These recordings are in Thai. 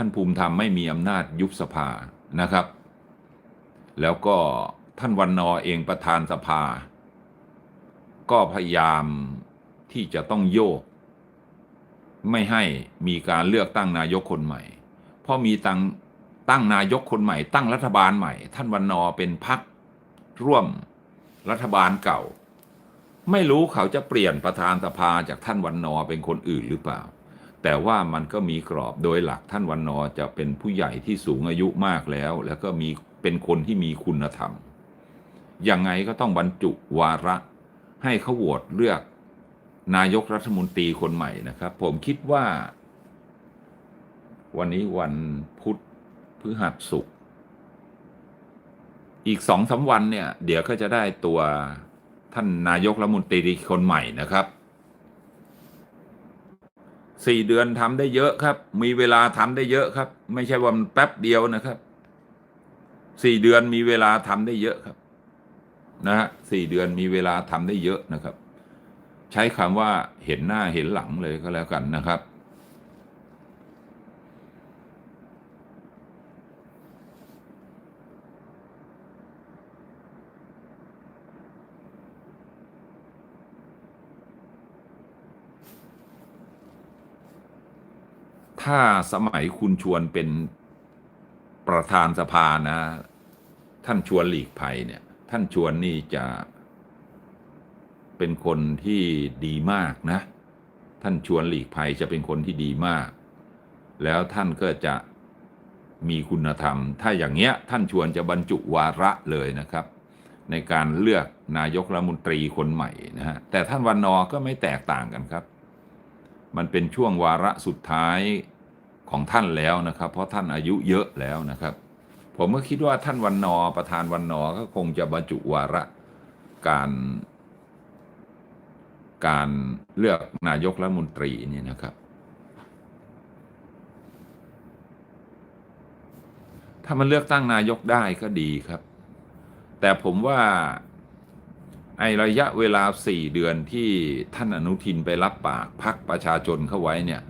ท่านภูมิธรรมไม่มีอำนาจยุบสภานะครับ แล้วก็ท่านวันนอเองประธานสภา ก็พยายามที่จะต้องโยก ไม่ให้มีการเลือกตั้งนายกคนใหม่ เพราะมีตั้งตั้งนายกคนใหม่ ตั้งรัฐบาลใหม่ ท่านวันนอเป็นพักร่วมรัฐบาลเก่า ไม่รู้เขาจะเปลี่ยนประธานสภาจากท่านวันนอเป็นคนอื่นหรือเปล่า แต่ว่ามันก็มีกรอบโดยหลักท่านวันนอจะเป็นผู้ใหญ่ที่สูงอายุมากแล้ว แล้วก็มีเป็นคนที่มีคุณธรรม ยังไงก็ต้องบรรจุวาระ ให้เขาโหวตเลือกนายกรัฐมนตรีคนใหม่นะครับ ผมคิดว่า วันนี้วันพุธพฤหัสศุกร์อีกสองสาวันเนี่ย เดี๋ยวก็จะได้ตัวท่านนายกรัฐมนตรีคนใหม่นะครับ สี่เดือนทำได้เยอะครับ มีเวลาทำได้เยอะครับ ไม่ใช่ว่ามันแป๊บเดียวนะครับสี่เดือนมีเวลาทำได้เยอะครับ นะฮะสี่เดือนมีเวลาทำได้เยอะนะครับ ใช้คำว่าเห็นหน้าเห็นหลังเลยก็แล้วกันนะครับ ถ้าสมัยคุณชวนเป็นประธานสภานะ ท่านชวนหลีกภัยเนี่ย ท่านชวนนี่จะเป็นคนที่ดีมากนะ ท่านชวนหลีกภัยจะเป็นคนที่ดีมาก แล้วท่านก็จะมีคุณธรรม ถ้าอย่างเงี้ย ท่านชวนจะบรรจุวาระเลยนะครับ ในการเลือกนายกรัฐมนตรีคนใหม่นะฮะแต่ท่านวันนอก็ไม่แตกต่างกันครับ มันเป็นช่วงวาระสุดท้าย ของท่านแล้วนะครับ เพราะท่านอายุเยอะแล้วนะครับ ผมก็คิดว่าท่านวันนอประธานวันนอก็คงจะบรรจุวาระการการเลือกนายกรัฐมนตรีนี่นะครับ ถ้ามันเลือกตั้งนายกได้ก็ดีครับ แต่ผมว่าไอระยะเวลาสี่เดือนที่ท่านอนุทินไปรับปากพักประชาชนเข้าไว้เนี่ย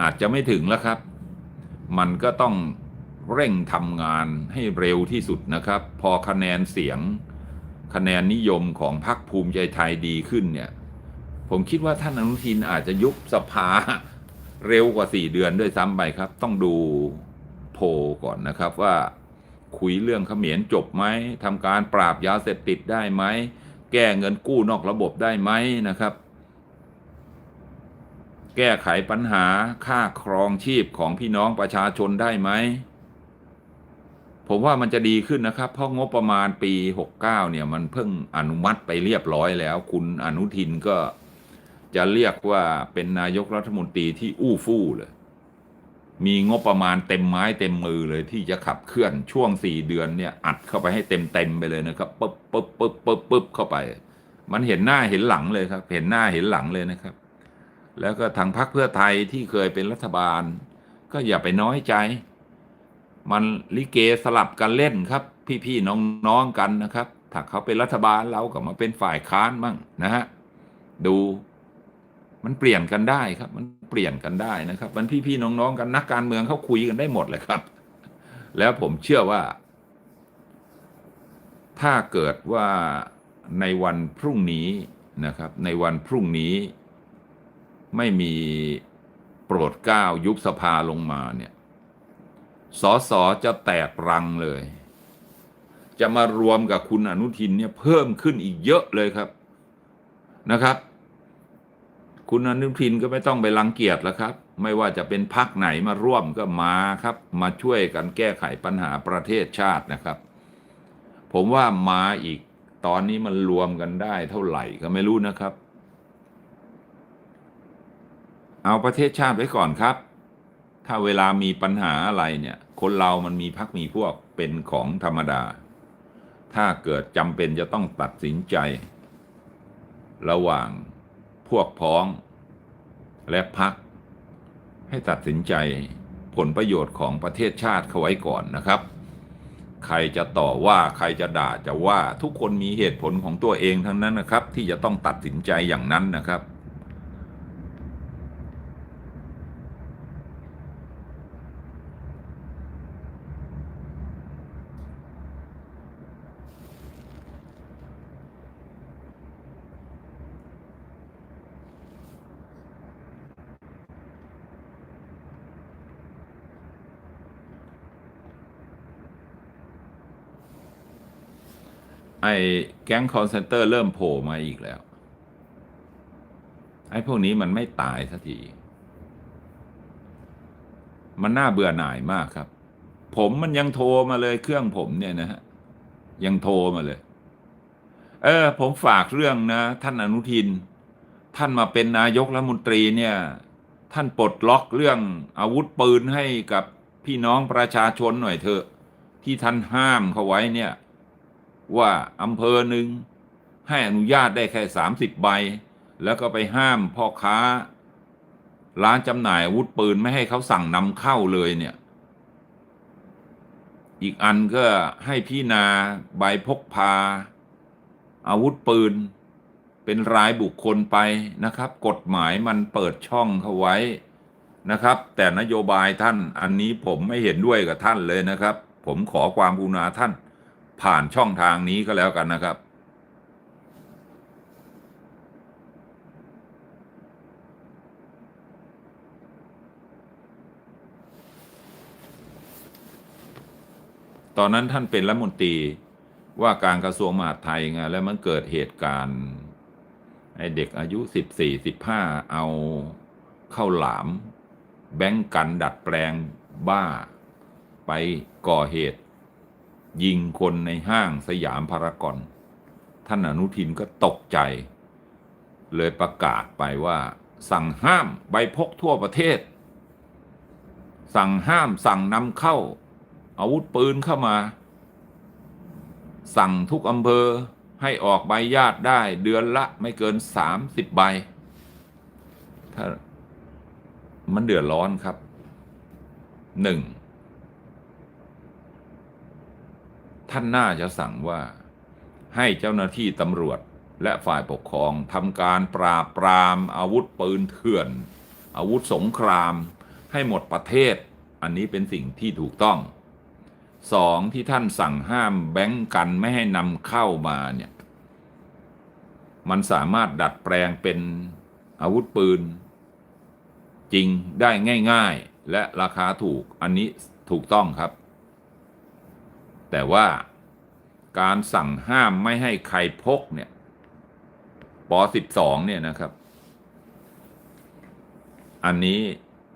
อาจจะไม่ถึงแล้วครับ มันก็ต้องเร่งทำงานให้เร็วที่สุดนะครับ พอคะแนนเสียง คะแนนนิยมของพรรคภูมิใจไทยดีขึ้นเนี่ย ผมคิดว่าท่านอนุทินอาจจะยุบสภาเร็วกว่าสี่เดือนด้วยซ้ำไปครับ ต้องดูโพก่อนนะครับว่าคุยเรื่องเขมรจบไหมทำการปราบยาเสพติดได้ไหม แก้เงินกู้นอกระบบได้ไหมนะครับ แก้ไขปัญหาค่าครองชีพของพี่น้องประชาชนได้ไหม ผมว่ามันจะดีขึ้นนะครับ เพราะงบประมาณปี 69 เนี่ย มันเพิ่งอนุมัติไปเรียบร้อยแล้ว คุณอนุทินก็จะเรียกว่าเป็นนายกรัฐมนตรีที่อู้ฟู่เลย มีงบประมาณเต็มไม้เต็มมือเลยที่จะขับเคลื่อนช่วงสี่เดือนเนี่ย อัดเข้าไปให้เต็มเต็มไปเลยนะครับปึ๊บปึ๊บปึ๊บปึ๊บปึ๊บเข้าไป มันเห็นหน้าเห็นหลังเลยครับ เห็นหน้าเห็นหลังเลยนะครับ แล้วก็ทางพรรคเพื่อไทยที่เคยเป็นรัฐบาล ก็อย่าไปน้อยใจ มันลิเกสลับกันเล่นครับ พี่ๆน้องๆกันนะครับ ถ้าเขาเป็นรัฐบาลเราก็มาเป็นฝ่ายค้านมั่งนะฮะดูมันเปลี่ยนกันได้ครับ มันเปลี่ยนกันได้นะครับ มันพี่ๆน้องๆกันนักการเมืองเขาคุยกันได้หมดเลยครับ แล้วผมเชื่อว่า ถ้าเกิดว่าในวันพรุ่งนี้นะครับ ในวันพรุ่งนี้ ไม่มีโปรดเกล้ายุบสภาลงมาเนี่ยสอสอจะแตกรังเลย จะมารวมกับคุณอนุทินเนี่ยเพิ่มขึ้นอีกเยอะเลยครับนะครับ คุณอนุทินก็ไม่ต้องไปรังเกียจแล้วครับ ไม่ว่าจะเป็นพักไหนมาร่วมก็มาครับ มาช่วยกันแก้ไขปัญหาประเทศชาตินะครับ ผมว่ามาอีกตอนนี้มันรวมกันได้เท่าไหร่ก็ไม่รู้นะครับ เอาประเทศชาติไว้ก่อนครับ ถ้าเวลามีปัญหาอะไรเนี่ย คนเรามันมีพักมีพวกเป็นของธรรมดา ถ้าเกิดจำเป็นจะต้องตัดสินใจ ระหว่างพวกพ้อง และพัก ให้ตัดสินใจผลประโยชน์ของประเทศชาติเขาไว้ก่อนนะครับ ใครจะต่อว่าใครจะด่าจะว่าทุกคนมีเหตุผลของตัวเองทั้งนั้นนะครับ ที่จะต้องตัดสินใจอย่างนั้นนะครับ ไอ้แก๊งคอนเซนเตอร์เริ่มโผล่มาอีกแล้ว ไอ้พวกนี้มันไม่ตายสักที มันน่าเบื่อหน่ายมากครับ ผมมันยังโทรมาเลยเครื่องผมเนี่ยนะฮะ ยังโทรมาเลย เออ ผมฝากเรื่องนะ ท่านอนุทิน ท่านมาเป็นนายกรัฐมนตรีเนี่ย ท่านปลดล็อกเรื่องอาวุธปืนให้กับพี่น้องประชาชนหน่อยเถอะ ที่ท่านห้ามเขาไว้เนี่ย ว่าอำเภอหนึ่งให้อนุญาตได้แค่สามสิบใบ แล้วก็ไปห้ามพ่อค้า ร้านจำหน่ายอาวุธปืนไม่ให้เขาสั่งนำเข้าเลยเนี่ย อีกอันก็ให้พี่นาใบพกพา อาวุธปืน เป็นรายบุคคลไปนะครับ กฎหมายมันเปิดช่องเขาไว้นะครับ แต่นโยบายท่านอันนี้ผมไม่เห็นด้วยกับท่านเลยนะครับ ผมขอความกรุณาท่าน ผ่านช่องทางนี้ก็แล้วกันนะครับ ตอนนั้นท่านเป็นรัฐมนตรีว่าการกระทรวงมหาดไทยไงแล้วมันเกิดเหตุการณ์ไอเด็กอายุสิบสี่สิบห้าเอาเข้าวหลาม แบงก์กันดัดแปลงบ้า ไปก่อเหตุ ยิงคนในห้างสยามพารากอน ท่านอนุทินก็ตกใจ เลยประกาศไปว่า สั่งห้ามใบพกทั่วประเทศ สั่งห้ามสั่งนำเข้า อาวุธปืนเข้ามา สั่งทุกอำเภอให้ออกใบญาติได้เดือนละไม่เกินสามสิบใบ ถ้ามันเดือดร้อนครับหนึ่ง ท่านน่าจะสั่งว่าให้เจ้าหน้าที่ตำรวจและฝ่ายปกครองทำการปราบปราม อาวุธปืนเถื่อน อาวุธสงคราม ให้หมดประเทศ อันนี้เป็นสิ่งที่ถูกต้องสองที่ท่านสั่งห้ามแบงก์กันไม่ให้นำเข้ามาเนี่ยมันสามารถดัดแปลงเป็นอาวุธปืน จริงได้ง่าย ๆ และราคาถูกอันนี้ถูกต้องครับ แต่ว่าการสั่งห้ามไม่ให้ใครพกเนี่ยป 12 เนี่ยนะครับ อันนี้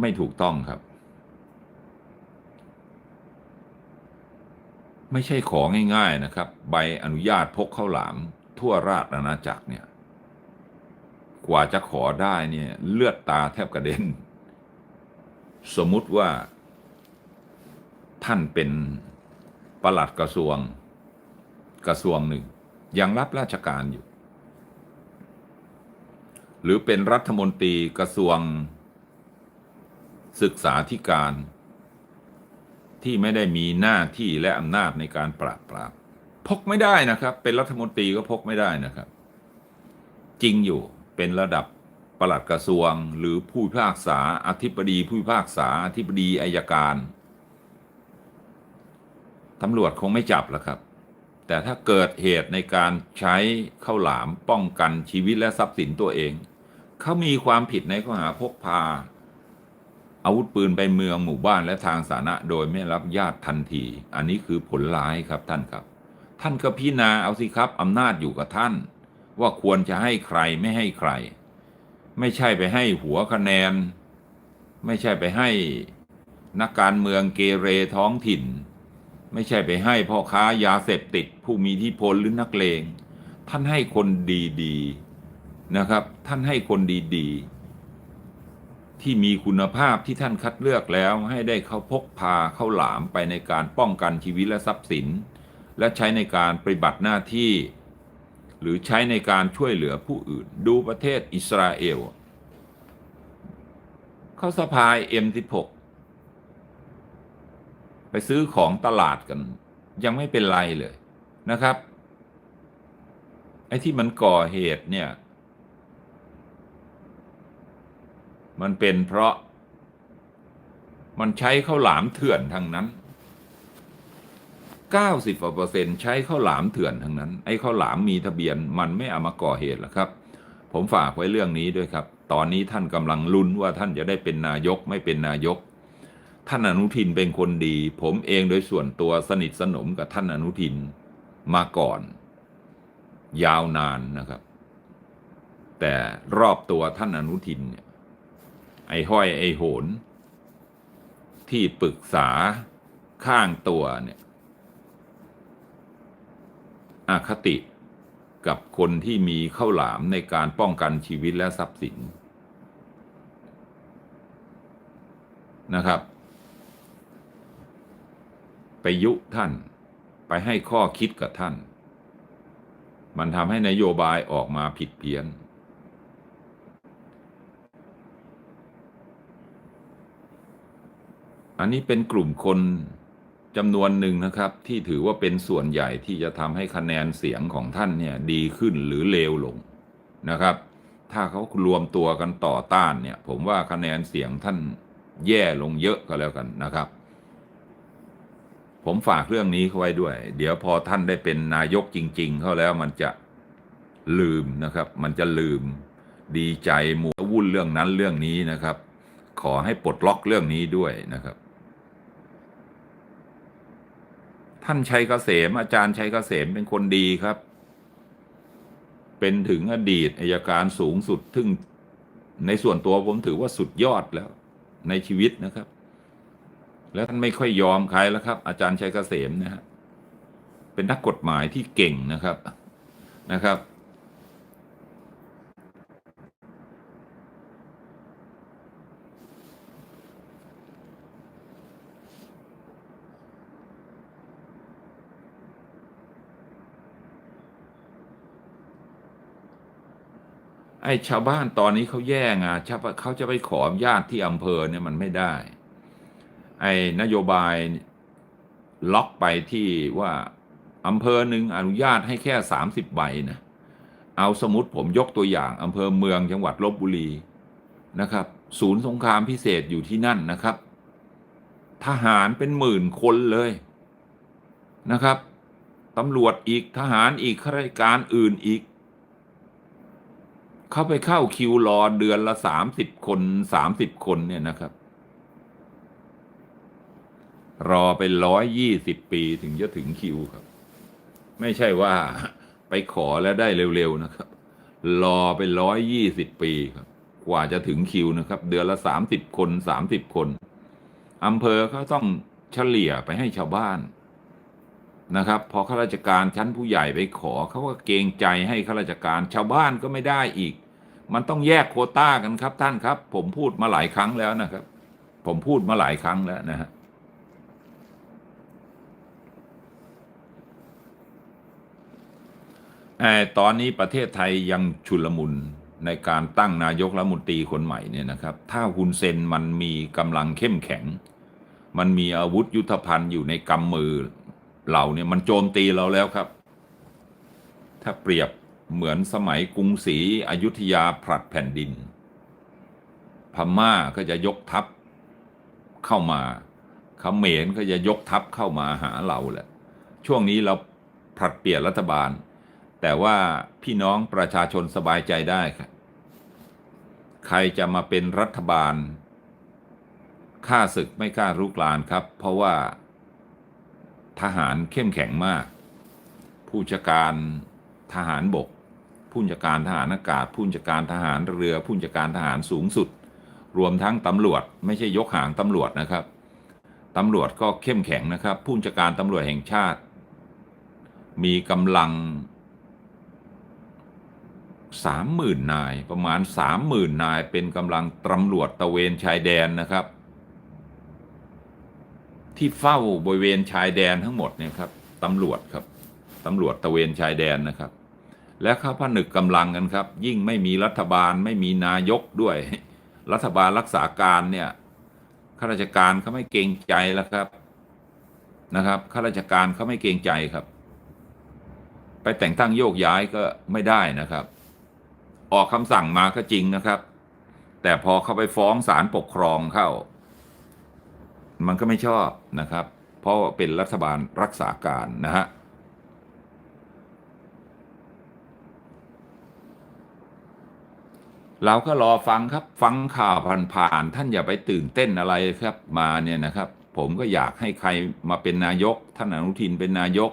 ไม่ถูกต้องครับ ไม่ใช่ของง่ายๆนะครับ ใบอนุญาตพกข้าวหลามทั่วราชอาณาจักรเนี่ย กว่าจะขอได้เนี่ย เลือดตาแทบกระเด็น สมมุติว่า ท่านเป็น ปลัดกระทรวงกระทรวงหนึ่ง ยังรับราชการอยู่ หรือเป็นรัฐมนตรีกระทรวง ศึกษาธิการ ที่ไม่ได้มีหน้าที่และอำนาจในการปราบปรามพกไม่ได้นะครับ เป็นรัฐมนตรีก็พกไม่ได้นะครับ จริงอยู่เป็นระดับปลัดกระทรวงหรือผู้พิพากษาอธิบดีผู้พิพากษาอธิบดีอายการ ตำรวจคงไม่จับหรอกครับ แต่ถ้าเกิดเหตุในการใช้ข้าวหลามป้องกันชีวิตและทรัพย์สินตัวเอง เขามีความผิดในข้อหาพกพา อาวุธปืนไปเมืองหมู่บ้านและทางสาธารณะโดยไม่รับญาติทันที อันนี้คือผลร้ายครับท่านครับ ท่านก็พิจารณาเอาสิครับอำนาจอยู่กับท่าน ว่าควรจะให้ใครไม่ให้ใคร ไม่ใช่ไปให้หัวคะแนน ไม่ใช่ไปให้นักการเมืองเกเรท้องถิ่น ไม่ใช่ไปให้พ่อค้ายาเสพติด ผู้มีทธิพลหรือนักเลง ท่านให้คนดีๆนะครับ ท่านให้คนดีๆ ที่มีคุณภาพที่ท่านคัดเลือกแล้วให้ได้เขาพกพาเข้าหลามไปในการป้องกันชีวิตและทรัพย์สิน และใช้ในการปฏิบัติหน้าที่ หรือใช้ในการช่วยเหลือผู้อื่น ดูประเทศอิสราเอล เขาสะพาย M16 ไปซื้อของตลาดกัน ยังไม่เป็นไรเลยนะครับ ไอ้ที่มันก่อเหตุเนี่ย มันเป็นเพราะ มันใช้ข้าวหลามเถื่อนทั้งนั้น 90กว่าเปอร์เซ็นต์ใช้ข้าวหลามเถื่อนทั้งนั้น ไอ้ข้าวหลามมีทะเบียนมันไม่เอามาก่อเหตุหรอกครับ ผมฝากไว้เรื่องนี้ด้วยครับ ตอนนี้ท่านกำลังลุ้นว่าท่านจะได้เป็นนายกไม่เป็นนายก ท่านอนุทินเป็นคนดี ผมเองโดยส่วนตัวสนิทสนมกับท่านอนุทินมาก่อน ยาวนานนะครับ แต่รอบตัวท่านอนุทินเนี่ยไอ้ห้อยไอ้โหน ที่ปรึกษาข้างตัวเนี่ยอคติกับคนที่มีข้าวหลามในการป้องกันชีวิตและทรัพย์สินนะครับ ไปยุท่าน ไปให้ข้อคิดกับท่าน มันทำให้นโยบายออกมาผิดเพี้ยน อันนี้เป็นกลุ่มคนจำนวนหนึ่งนะครับ ที่ถือว่าเป็นส่วนใหญ่ที่จะทำให้คะแนนเสียงของท่านเนี่ยดีขึ้นหรือเลวลงนะครับ ถ้าเขารวมตัวกันต่อต้านเนี่ย ผมว่าคะแนนเสียงท่านแย่ลงเยอะก็แล้วกันนะครับ ผมฝากเรื่องนี้เข้าไว้ด้วย เดี๋ยวพอท่านได้เป็นนายกจริง ๆ เข้าแล้วมันจะลืมนะครับ มันจะลืมดีใจหมัววุ่นเรื่องนั้นเรื่องนี้นะครับ ขอให้ปลดล็อกเรื่องนี้ด้วยนะครับ ท่านชัยเกษมอาจารย์ชัยเกษมเป็นคนดีครับ เป็นถึงอดีตอายการสูงสุดทึ่งในส่วนตัวผมถือว่าสุดยอดแล้วในชีวิตนะครับ แล้วท่านไม่ค่อยยอมใครแล้วครับ อาจารย์ชัยเกษมนะฮะเป็นนักกฎหมายที่เก่งนะครับนะครับ ไอ้ชาวบ้านตอนนี้เขาแย่งอะเขาจะไปขออนุญาตที่อำเภอเนี่ยมันไม่ได้ ไอ้นโยบายล็อกไปที่ว่าอำเภอหนึ่งอนุญาตให้แค่สามสิบใบนะเอาสมมติผมยกตัวอย่างอำเภอเมืองจังหวัดลบบุรีนะครับ ศูนย์สงครามพิเศษอยู่ที่นั่นนะครับ ทหารเป็นหมื่นคนเลยนะครับตำรวจอีกทหารอีกข้าราชการอื่นอีก เข้าไปเข้าคิวรอเดือนละสามสิบคนสามสิบคนเนี่ยนะครับ รอไปร้อยยี่สิบปีถึงจะถึงคิวครับ ไม่ใช่ว่าไปขอแล้วได้เร็วๆนะครับ รอไปร้อยยี่สิบปีครับ กว่าจะถึงคิวนะครับ เดือนละสามสิบคนสามสิบคนอำเภอเขาต้องเฉลี่ยไปให้ชาวบ้านนะครับ พอข้าราชการชั้นผู้ใหญ่ไปขอเขาก็เกรงใจให้ข้าราชการชาวบ้านก็ไม่ได้อีก มันต้องแยกโคต้ากันครับท่านครับ ผมพูดมาหลายครั้งแล้วนะครับ ผมพูดมาหลายครั้งแล้วนะฮะไอ้ ตอนนี้ประเทศไทยยังชุลมุนในการตั้งนายกรัฐมนตรีคนใหม่เนี่ยนะครับ ถ้าฮุนเซนมันมีกำลังเข้มแข็ง มันมีอาวุธยุทธภัณฑ์อยู่ในกำมือเราเนี่ยมันโจมตีเราแล้วครับ ถ้าเปรียบเหมือนสมัยกรุงศรีอยุธยาผลัดแผ่นดิน พม่าก็จะยกทัพเข้ามาเขมรก็จะยกทัพเข้ามาหาเราแหละ ช่วงนี้เราผลัดเปลี่ยนรัฐบาล แต่ว่าพี่น้องประชาชนสบายใจได้ครับใครจะมาเป็นรัฐบาลข้าศึกไม่กล้ารุกรานครับ เพราะว่าทหารเข้มแข็งมาก ผู้จัดการทหารบก ผู้จัดการทหารอากาศ ผู้จัดการทหารเรือ ผู้จัดการทหารสูงสุด รวมทั้งตำรวจ ไม่ใช่ยกหางตำรวจนะครับตำรวจก็เข้มแข็งนะครับ ผู้จัดการตำรวจแห่งชาติ มีกำลัง สามหมื่นนาย ประมาณสามหมื่นนายเป็นกำลังตำรวจตะเวนชายแดนนะครับ ที่เฝ้าบริเวณชายแดนทั้งหมดเนี่ยครับตำรวจครับตำรวจตะเวนชายแดนนะครับ และเขาผนึกกำลังกันครับ ยิ่งไม่มีรัฐบาลไม่มีนายกด้วย รัฐบาลรักษาการเนี่ยข้าราชการเขาไม่เกรงใจแล้วครับนะครับข้าราชการเขาไม่เกรงใจครับ ไปแต่งตั้งโยกย้ายก็ไม่ได้นะครับ ออกคำสั่งมาก็จริงนะครับ แต่พอเขาไปฟ้องศาลปกครองเข้า มันก็ไม่ชอบนะครับ เพราะเป็นรัฐบาลรักษาการนะฮะเราก็รอฟังครับฟังข่าวผ่านๆท่านอย่าไปตื่นเต้นอะไรครับมาเนี่ยนะครับ ผมก็อยากให้ใครมาเป็นนายก ท่านอนุทินเป็นนายก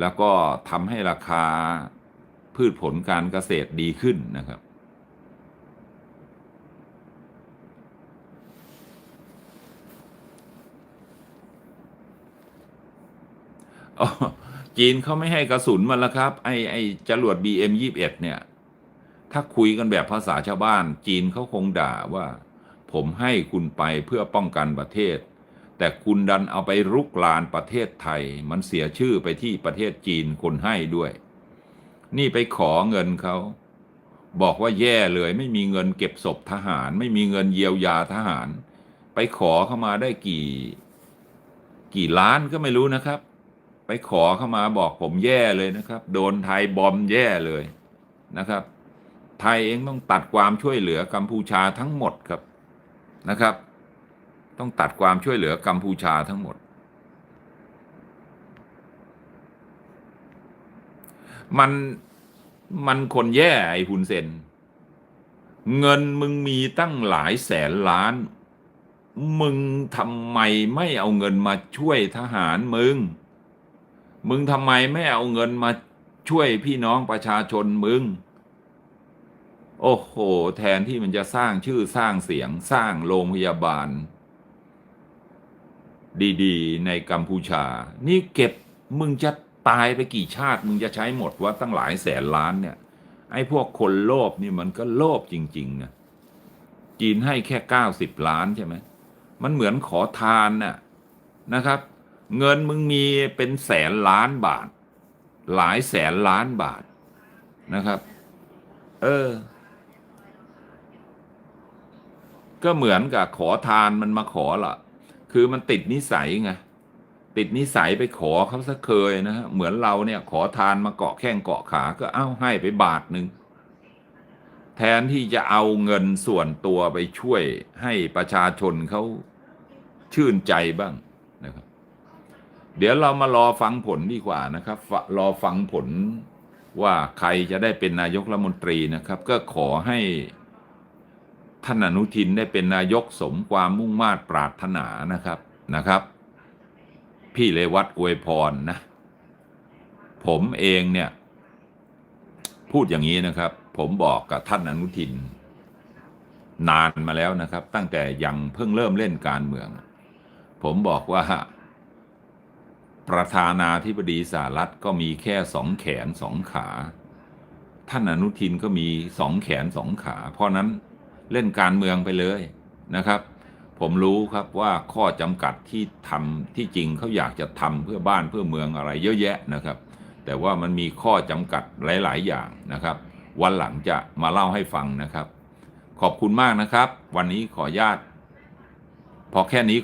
แล้วก็ทำให้ราคา พืชผลการเกษตรดีขึ้นนะครับอ๋อจีนเขาไม่ให้กระสุนมันแล้วครับ ไอไอจรวด BM ยี่บเอ็ดเนี่ย ถ้าคุยกันแบบภาษาชาวบ้าน จีนเขาคงด่าว่า ผมให้คุณไปเพื่อป้องกันประเทศ แต่คุณดันเอาไปรุกรานประเทศไทย มันเสียชื่อไปที่ประเทศจีนคนให้ด้วย นี่ไปขอเงินเขาบอกว่าแย่เลยไม่มีเงินเก็บศพทหาร ไม่มีเงินเยียวยาทหาร ไปขอเข้ามาได้กี่ กี่ล้านก็ไม่รู้นะครับ ไปขอเข้ามาบอกผมแย่เลยนะครับ โดนไทยบอมแย่เลยนะครับ ไทยเองต้องตัดความช่วยเหลือกัมพูชาทั้งหมดครับนะครับ ต้องตัดความช่วยเหลือกัมพูชาทั้งหมด มันมันคนแย่ไอ้ฮุนเซน เงินมึงมีตั้งหลายแสนล้าน มึงทำไมไม่เอาเงินมาช่วยทหารมึง มึงทำไมไม่เอาเงินมาช่วยพี่น้องประชาชนมึง โอ้โห แทนที่มันจะสร้างชื่อสร้างเสียงสร้างโรงพยาบาล ดี ๆ ในกัมพูชา นี่เก็บมึงจะ ตายไปกี่ชาติมึงจะใช้หมดว่าตั้งหลายแสนล้านเนี่ย ไอ้พวกคนโลภนี่มันก็โลภจริงๆนะจีนให้แค่เก้าสิบล้านใช่ไหมมันเหมือนขอทานน่ะนะครับ เงินมึงมีเป็นแสนล้านบาท หลายแสนล้านบาทนะครับ เออ ก็เหมือนกับขอทานมันมาขอละคือมันติดนิสัยไง ติดนิสัยไปขอเขาซะเคยนะฮะเหมือนเราเนี่ยขอทานมาเกาะแข้งเกาะขาก็เอ้าให้ไปบาทหนึ่งแทนที่จะเอาเงินส่วนตัวไปช่วยให้ประชาชนเขาชื่นใจบ้างนะครับ เดี๋ยวเรามารอฟังผลดีกว่านะครับ รอฟังผลว่าใครจะได้เป็นนายกรัฐมนตรีนะครับ ก็ขอให้ท่านอนุทินได้เป็นนายกสมความมุ่งมา่ปรารถนานะครับนะครับ พี่เลวัตอวยพรนะ ผมเองเนี่ย พูดอย่างนี้นะครับ ผมบอกกับท่านอนุทิน นานมาแล้วนะครับ ตั้งแต่ยังเพิ่งเริ่มเล่นการเมือง ผมบอกว่า ประธานาธิบดีสหรัฐก็มีแค่สองแขนสองขา ท่านอนุทินก็มีสองแขนสองขา เพราะนั้นเล่นการเมืองไปเลยนะครับ ผมรู้ครับว่าข้อจำกัดที่ทำที่จริงเขาอยากจะทำเพื่อบ้านเพื่อเมืองอะไรเยอะแยะนะครับ แต่ว่ามันมีข้อจำกัดหลาย ๆ อย่างนะครับ วันหลังจะมาเล่าให้ฟังนะครับ ขอบคุณมากนะครับ วันนี้ขออนุญาตพอแค่นี้